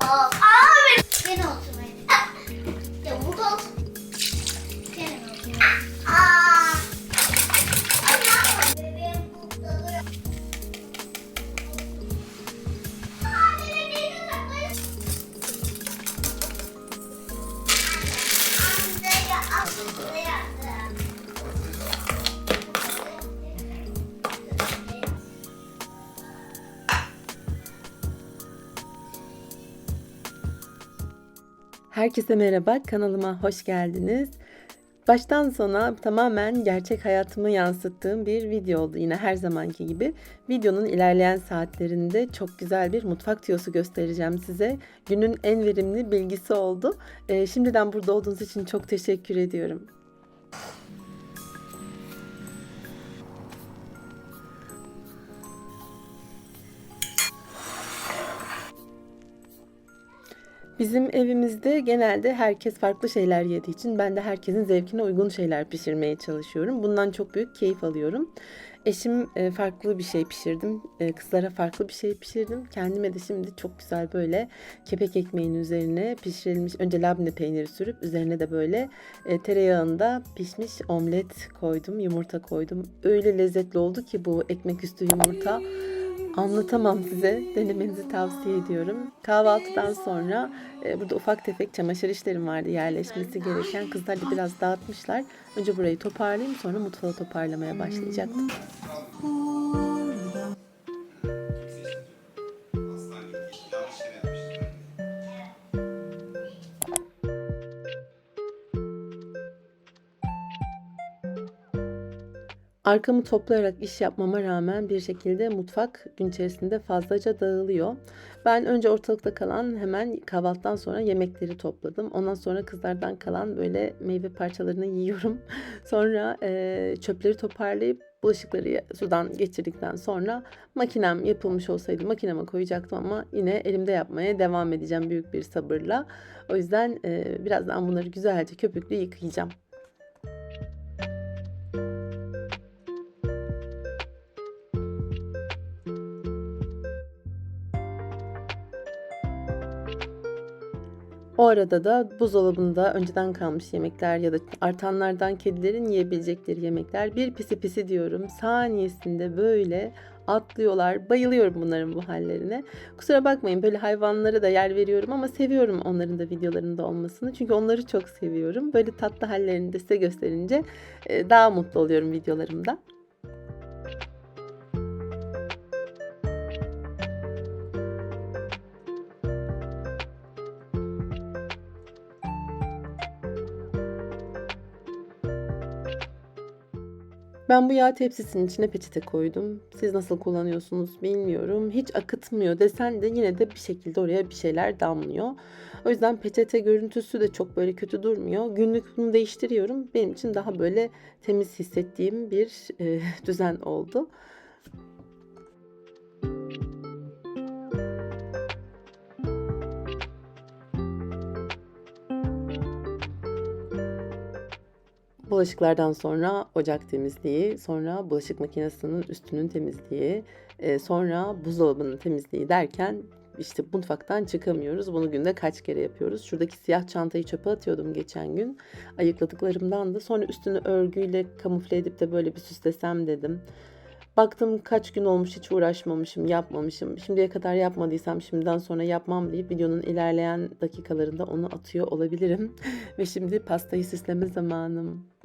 Aa, abi. Gene olsun Herkese merhaba, kanalıma hoş geldiniz. Baştan sona tamamen gerçek hayatımı yansıttığım bir video oldu yine her zamanki gibi. Videonun ilerleyen saatlerinde çok güzel bir mutfak tiyosu göstereceğim size. Günün en verimli bilgisi oldu. Ee, şimdiden burada olduğunuz için çok teşekkür ediyorum. Bizim evimizde genelde herkes farklı şeyler yediği için ben de herkesin zevkine uygun şeyler pişirmeye çalışıyorum. Bundan çok büyük keyif alıyorum. Eşim e, farklı bir şey pişirdim. E, Kızlara farklı bir şey pişirdim. Kendime de şimdi çok güzel böyle kepek ekmeğin üzerine pişirilmiş önce labne peyniri sürüp üzerine de böyle e, tereyağında pişmiş omlet koydum, yumurta koydum. Öyle lezzetli oldu ki bu ekmek üstü yumurta. Anlatamam size. Denemenizi tavsiye ediyorum. Kahvaltıdan sonra e, burada ufak tefek çamaşır işlerim vardı yerleşmesi gereken. Kızlar da biraz dağıtmışlar. Önce burayı toparlayayım sonra mutfağı toparlamaya başlayacaktım. Arkamı toplayarak iş yapmama rağmen bir şekilde mutfak gün içerisinde fazlaca dağılıyor. Ben önce ortalıkta kalan hemen kahvaltıdan sonra yemekleri topladım. Ondan sonra kızlardan kalan böyle meyve parçalarını yiyorum. sonra e, çöpleri toparlayıp bulaşıkları sudan geçirdikten sonra makinem yapılmış olsaydı makineme koyacaktım ama yine elimde yapmaya devam edeceğim büyük bir sabırla. O yüzden e, birazdan bunları güzelce köpüklü yıkayacağım. Arada da buzdolabında önceden kalmış yemekler ya da artanlardan kedilerin yiyebilecekleri yemekler bir pisi pisi diyorum. Saniyesinde böyle atlıyorlar. Bayılıyorum bunların bu hallerine. Kusura bakmayın böyle hayvanlara da yer veriyorum ama seviyorum onların da videolarında olmasını. Çünkü onları çok seviyorum. Böyle tatlı hallerini de size gösterince e, daha mutlu oluyorum videolarımda. Ben bu yağ tepsisinin içine peçete koydum. Siz nasıl kullanıyorsunuz bilmiyorum. Hiç akıtmıyor desen de yine de bir şekilde oraya bir şeyler damlıyor. O yüzden peçete görüntüsü de çok böyle kötü durmuyor. Günlük bunu değiştiriyorum. Benim için daha böyle temiz hissettiğim bir e, düzen oldu. Bulaşıklardan sonra ocak temizliği, sonra bulaşık makinesinin üstünün temizliği, e, sonra buzdolabının temizliği derken işte mutfaktan çıkamıyoruz. Bunu günde kaç kere yapıyoruz. Şuradaki siyah çantayı çöpe atıyordum geçen gün. Ayıkladıklarımdan da sonra üstünü örgüyle kamufle edip de böyle bir süslesem dedim. Baktım kaç gün olmuş hiç uğraşmamışım, yapmamışım. Şimdiye kadar yapmadıysam şimdiden sonra yapmam deyip videonun ilerleyen dakikalarında onu atıyor olabilirim. Ve şimdi pastayı süsleme zamanım.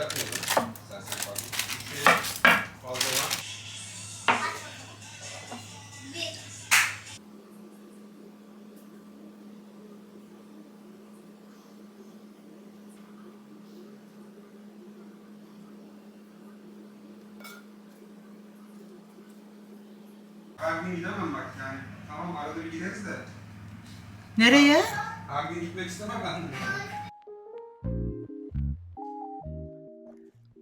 yapmayalım. İstersen fazla. Üçe fazla var. Her gidemem bak yani. Tamam arada bir gideriz de. Nereye? Her gün gitmek istemem ben.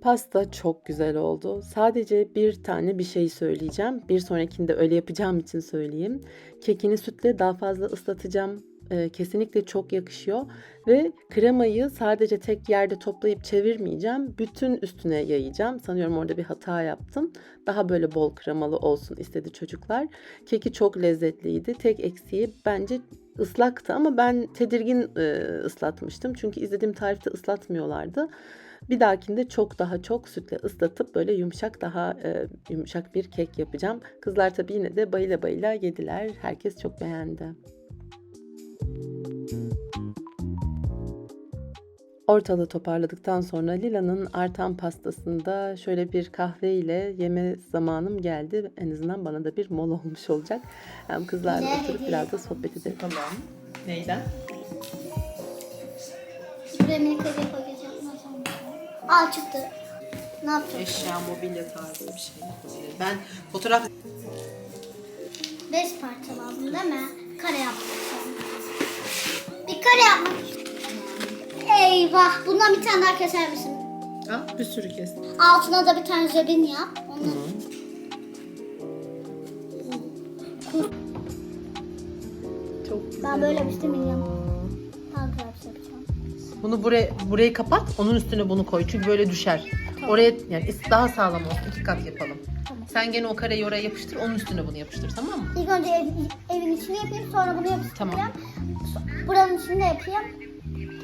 Pasta çok güzel oldu. Sadece bir tane bir şey söyleyeceğim. Bir sonrakinde öyle yapacağım için söyleyeyim. Kekini sütle daha fazla ıslatacağım. Ee, kesinlikle çok yakışıyor. Ve kremayı sadece tek yerde toplayıp çevirmeyeceğim. Bütün üstüne yayacağım. Sanıyorum orada bir hata yaptım. Daha böyle bol kremalı olsun istedi çocuklar. Keki çok lezzetliydi. Tek eksiği bence ıslaktı ama ben tedirgin e, ıslatmıştım. Çünkü izlediğim tarifte ıslatmıyorlardı. Bir dahakinde çok daha çok sütle ıslatıp böyle yumuşak daha e, yumuşak bir kek yapacağım. Kızlar tabii yine de bayıla bayıla yediler. Herkes çok beğendi. Ortalığı toparladıktan sonra Lila'nın artan pastasında şöyle bir kahve ile yeme zamanım geldi. En azından bana da bir mola olmuş olacak. Hem kızlarla oturup biraz da sohbet edelim. Tamam. Neyden? Buraya minik hediye koyacağım. Nasıl olmuş? Aa çıktı. Ne yapacağım? Eşya, mobilya tarzı bir şey. Ben fotoğraf... Beş parça lazım değil mi? Kare yapacağım. Bir kare yapmak. Eyvah. Bundan bir tane daha keser misin? Ha, bir sürü kes. Altına da bir tane zebin yap. Onu Çok ben böyle bir şey Bunu buraya burayı kapat, onun üstüne bunu koy. Çünkü böyle düşer. Oraya yani daha sağlam olsun. İki kat yapalım. Tamam. Sen gene o kareyi oraya yapıştır, onun üstüne bunu yapıştır tamam mı? İlk önce ev- evin içini yapayım sonra bunu yapıştıracağım. Tamam. So- Buranın içini de yapayım.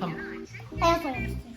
Tamam. En son yapıştıracağım.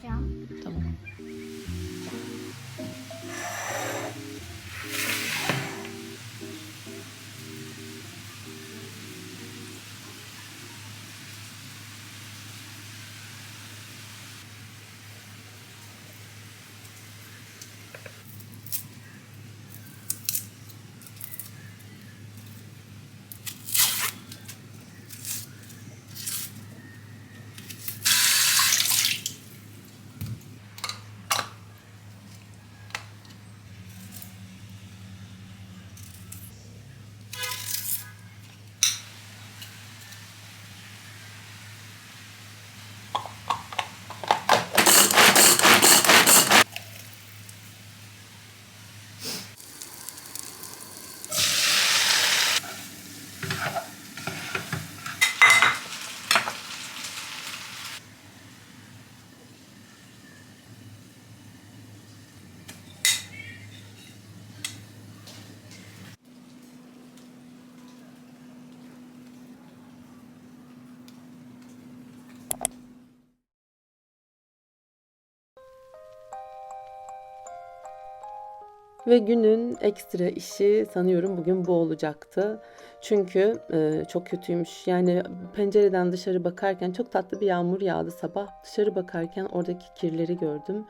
Ve günün ekstra işi sanıyorum bugün bu olacaktı. Çünkü e, çok kötüymüş. Yani pencereden dışarı bakarken çok tatlı bir yağmur yağdı sabah. Dışarı bakarken oradaki kirleri gördüm.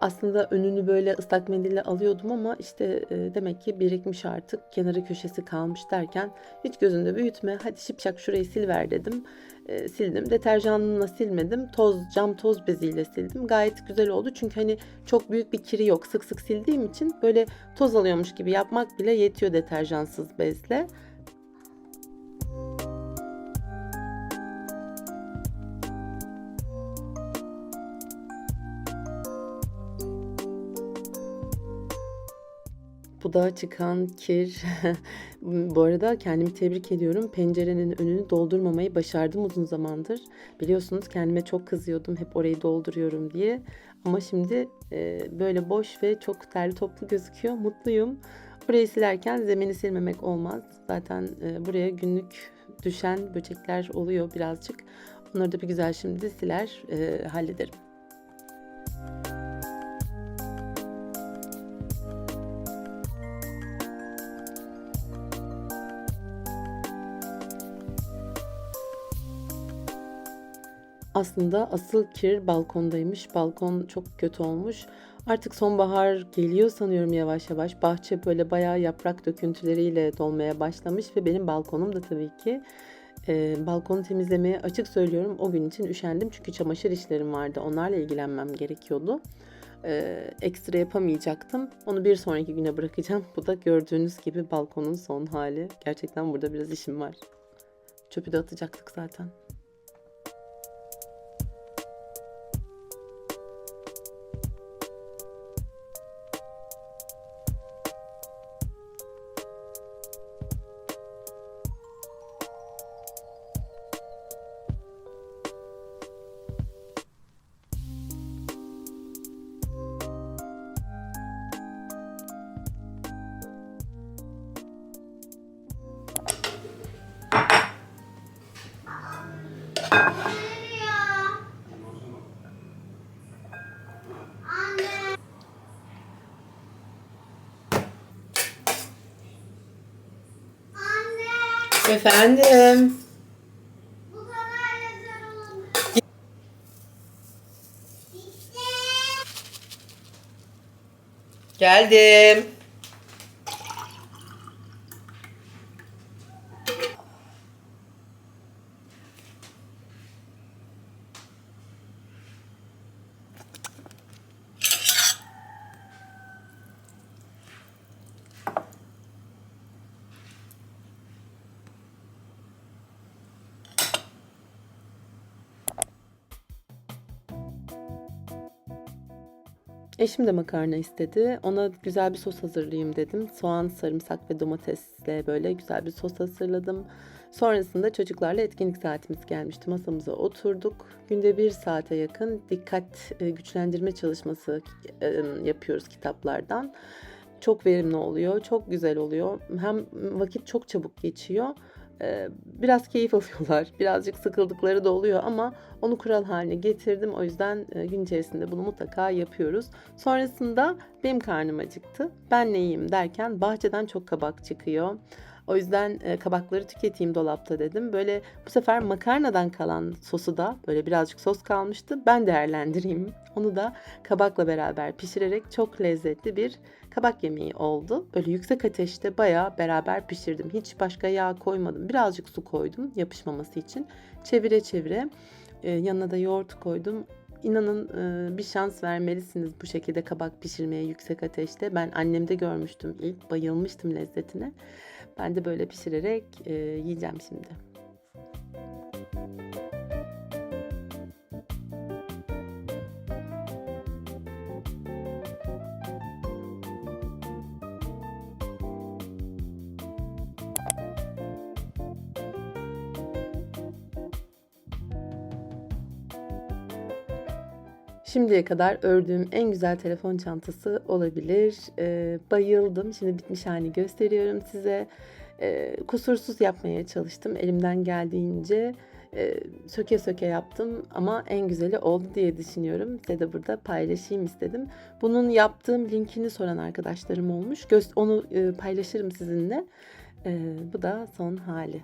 Aslında önünü böyle ıslak mendille alıyordum ama işte e, demek ki birikmiş artık. Kenarı köşesi kalmış derken hiç gözünde büyütme. Hadi şipşak şurayı sil ver dedim. E, sildim. Deterjanla silmedim. Toz, cam toz beziyle sildim. Gayet güzel oldu. Çünkü hani çok büyük bir kiri yok. Sık sık sildiğim için böyle toz alıyormuş gibi yapmak bile yetiyor deterjansız bezle. Bu da çıkan kir. Bu arada kendimi tebrik ediyorum. Pencerenin önünü doldurmamayı başardım uzun zamandır. Biliyorsunuz kendime çok kızıyordum hep orayı dolduruyorum diye. Ama şimdi e, böyle boş ve çok derli toplu gözüküyor. Mutluyum. Burayı silerken zemini silmemek olmaz. Zaten e, buraya günlük düşen böcekler oluyor birazcık. Onları da bir güzel şimdi siler e, hallederim. Aslında asıl kir balkondaymış. Balkon çok kötü olmuş. Artık sonbahar geliyor sanıyorum yavaş yavaş. Bahçe böyle bayağı yaprak döküntüleriyle dolmaya başlamış ve benim balkonum da tabii ki. Ee, balkonu temizlemeye açık söylüyorum. O gün için üşendim çünkü çamaşır işlerim vardı. Onlarla ilgilenmem gerekiyordu. e, ekstra yapamayacaktım. Onu bir sonraki güne bırakacağım. Bu da gördüğünüz gibi balkonun son hali. Gerçekten burada biraz işim var. Çöpü de atacaktık zaten. Efendim. Bu kadar olmadı. Bitti. Geldim. Eşim de makarna istedi. Ona güzel bir sos hazırlayayım dedim. Soğan, sarımsak ve domatesle böyle güzel bir sos hazırladım. Sonrasında çocuklarla etkinlik saatimiz gelmişti. Masamıza oturduk. Günde bir saate yakın dikkat e, güçlendirme çalışması e, yapıyoruz kitaplardan. Çok verimli oluyor, çok güzel oluyor. Hem vakit çok çabuk geçiyor. E, Biraz keyif alıyorlar. Birazcık sıkıldıkları da oluyor ama onu kural haline getirdim. O yüzden e, gün içerisinde bunu mutlaka yapıyoruz. Sonrasında benim karnım acıktı. Ben ne yiyeyim derken bahçeden çok kabak çıkıyor. O yüzden e, kabakları tüketeyim dolapta dedim. Böyle bu sefer makarnadan kalan sosu da böyle birazcık sos kalmıştı. Ben değerlendireyim. Onu da kabakla beraber pişirerek çok lezzetli bir kabak yemeği oldu. Böyle yüksek ateşte bayağı beraber pişirdim. Hiç başka yağ koymadım. Birazcık su koydum yapışmaması için. Çevire çevire e, yanına da yoğurt koydum. İnanın e, bir şans vermelisiniz bu şekilde kabak pişirmeye yüksek ateşte. Ben annemde görmüştüm ilk. Bayılmıştım lezzetine. Ben de böyle pişirerek e, yiyeceğim şimdi. Şimdiye kadar ördüğüm en güzel telefon çantası olabilir. Ee, bayıldım. Şimdi bitmiş halini gösteriyorum size. Ee, kusursuz yapmaya çalıştım elimden geldiğince. Ee, söke söke yaptım ama en güzeli oldu diye düşünüyorum. Size de burada paylaşayım istedim. Bunun yaptığım linkini soran arkadaşlarım olmuş. Göz, onu e, paylaşırım sizinle. Ee, bu da son hali.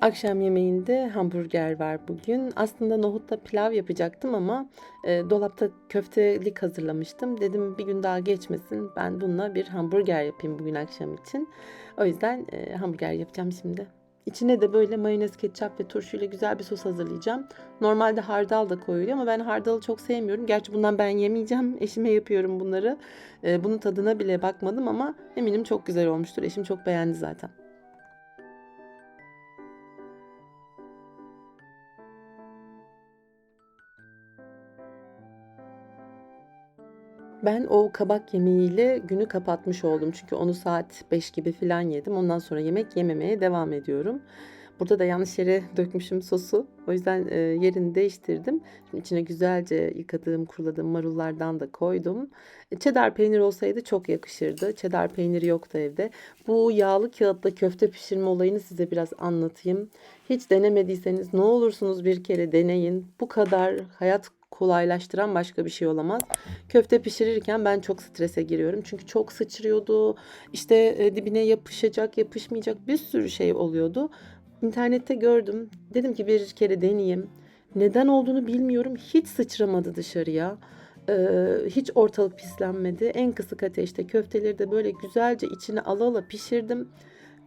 Akşam yemeğinde hamburger var bugün. Aslında nohutla pilav yapacaktım ama e, dolapta köftelik hazırlamıştım. Dedim bir gün daha geçmesin. Ben bununla bir hamburger yapayım bugün akşam için. O yüzden e, hamburger yapacağım şimdi. İçine de böyle mayonez, ketçap ve turşuyla güzel bir sos hazırlayacağım. Normalde hardal da koyuluyor ama ben hardalı çok sevmiyorum. Gerçi bundan ben yemeyeceğim. Eşime yapıyorum bunları. E, bunun tadına bile bakmadım ama eminim çok güzel olmuştur. Eşim çok beğendi zaten. Ben o kabak yemeğiyle günü kapatmış oldum. Çünkü onu saat 5 gibi falan yedim. Ondan sonra yemek yememeye devam ediyorum. Burada da yanlış yere dökmüşüm sosu. O yüzden e, yerini değiştirdim. Şimdi içine güzelce yıkadığım, kuruladığım marullardan da koydum. Cheddar peynir olsaydı çok yakışırdı. Cheddar peyniri yoktu evde. Bu yağlı kağıtla köfte pişirme olayını size biraz anlatayım. Hiç denemediyseniz ne olursunuz bir kere deneyin. Bu kadar hayat kolaylaştıran başka bir şey olamaz. Köfte pişirirken ben çok strese giriyorum. Çünkü çok sıçrıyordu. İşte e, dibine yapışacak, yapışmayacak bir sürü şey oluyordu. İnternette gördüm. Dedim ki bir kere deneyeyim. Neden olduğunu bilmiyorum. Hiç sıçramadı dışarıya. Ee, hiç ortalık pislenmedi. En kısık ateşte köfteleri de böyle güzelce içine ala ala pişirdim.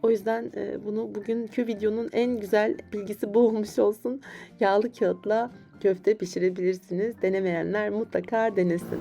O yüzden e, bunu bugünkü videonun en güzel bilgisi bu olmuş olsun. Yağlı kağıtla köfte pişirebilirsiniz. Denemeyenler mutlaka denesin.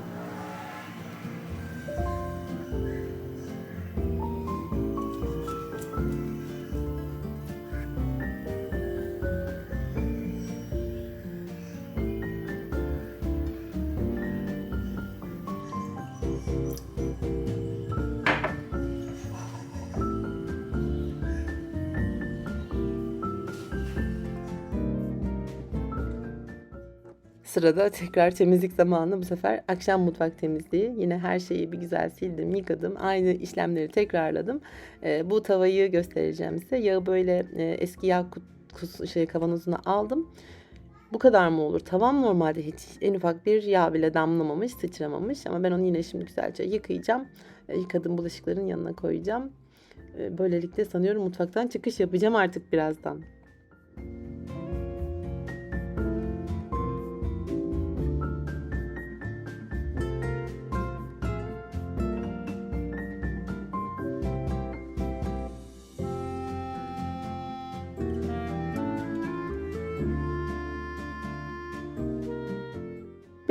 Sırada tekrar temizlik zamanı bu sefer akşam mutfak temizliği. Yine her şeyi bir güzel sildim, yıkadım. Aynı işlemleri tekrarladım. Ee, bu tavayı göstereceğim size. Yağı böyle e, eski yağ kut- şey kavanozuna aldım. Bu kadar mı olur? Tavam normalde hiç en ufak bir yağ bile damlamamış, sıçramamış. Ama ben onu yine şimdi güzelce yıkayacağım. E, yıkadığım bulaşıkların yanına koyacağım. E, böylelikle sanıyorum mutfaktan çıkış yapacağım artık birazdan.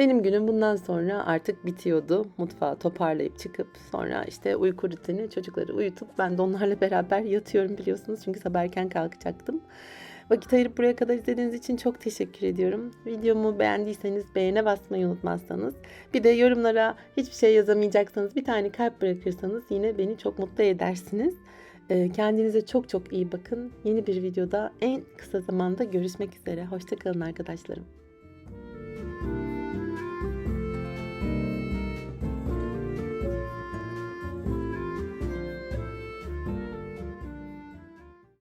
Benim günüm bundan sonra artık bitiyordu. Mutfağı toparlayıp çıkıp sonra işte uyku rutini çocukları uyutup ben de onlarla beraber yatıyorum biliyorsunuz. Çünkü sabah erken kalkacaktım. Vakit ayırıp buraya kadar izlediğiniz için çok teşekkür ediyorum. Videomu beğendiyseniz beğene basmayı unutmazsanız. Bir de yorumlara hiçbir şey yazamayacaksanız bir tane kalp bırakırsanız yine beni çok mutlu edersiniz. Ee, Kendinize çok çok iyi bakın. Yeni bir videoda en kısa zamanda görüşmek üzere. Hoşçakalın arkadaşlarım.